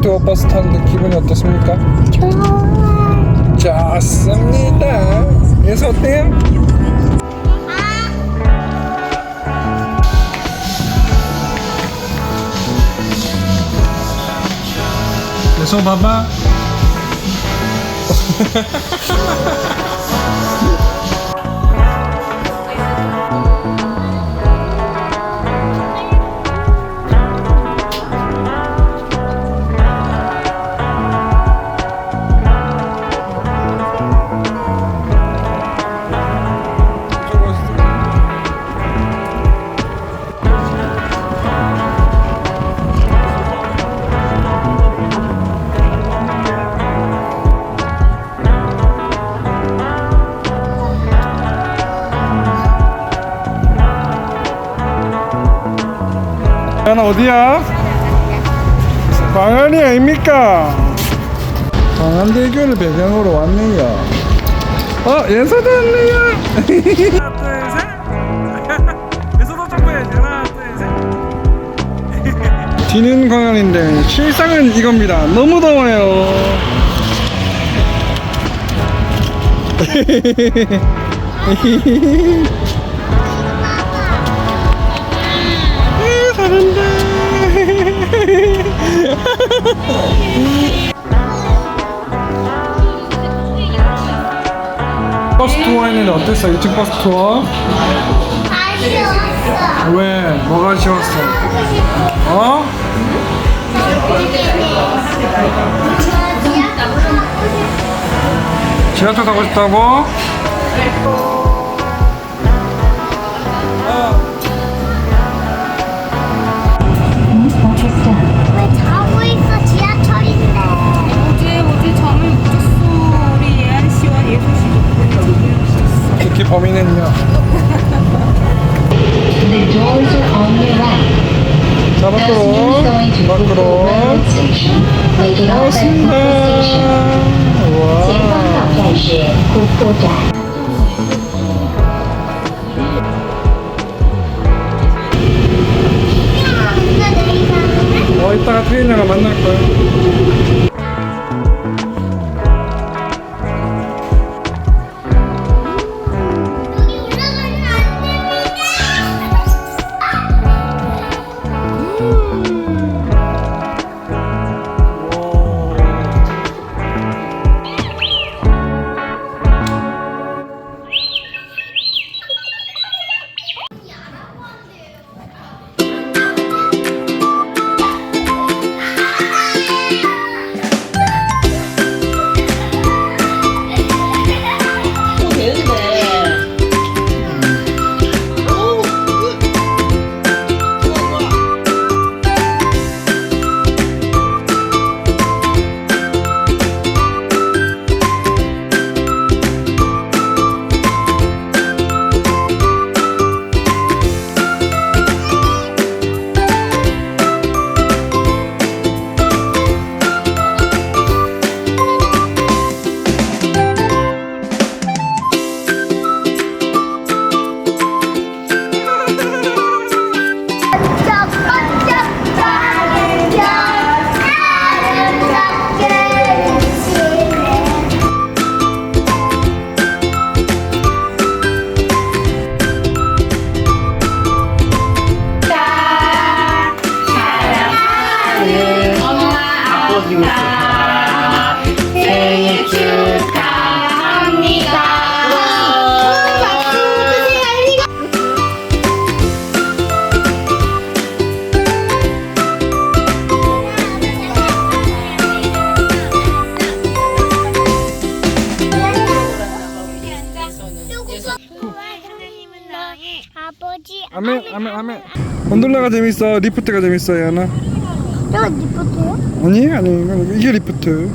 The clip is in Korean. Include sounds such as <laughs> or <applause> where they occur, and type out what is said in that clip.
리프트 버스 타는데 기분이 어떻습니까? 좋아. 좋습니다. 그래서 어때요? 그래서 봐봐. <laughs> 난 어디야? 광안이 아닙니까? 광안대교를 배경으로 왔네요. 어, 예서도 왔네요. 하나, 둘, 셋. <laughs> 예서도 점프해야지. 하나, 둘, 셋. <laughs> 뒤는 광안인데 실상은 이겁니다. 너무 더워요. <laughs> 투어 했는데 어땠어? 2층 버스 투어? 아쉬웠어. 왜? 뭐가 아쉬웠어? 어? 지하철 타고 싶다고? 범인은요. 자, 밖으로. 밖으로. 고맙습니다. 와. 어, 이따가 트레이너가 만날 거야. 생일 축하합니다. 아멘, 아멘, 아멘. 곤돌라가 재밌어. 리프트가 재밌어요, 하 나. 저 리포트요? 아니, 아니, 이건- 이게 리프트.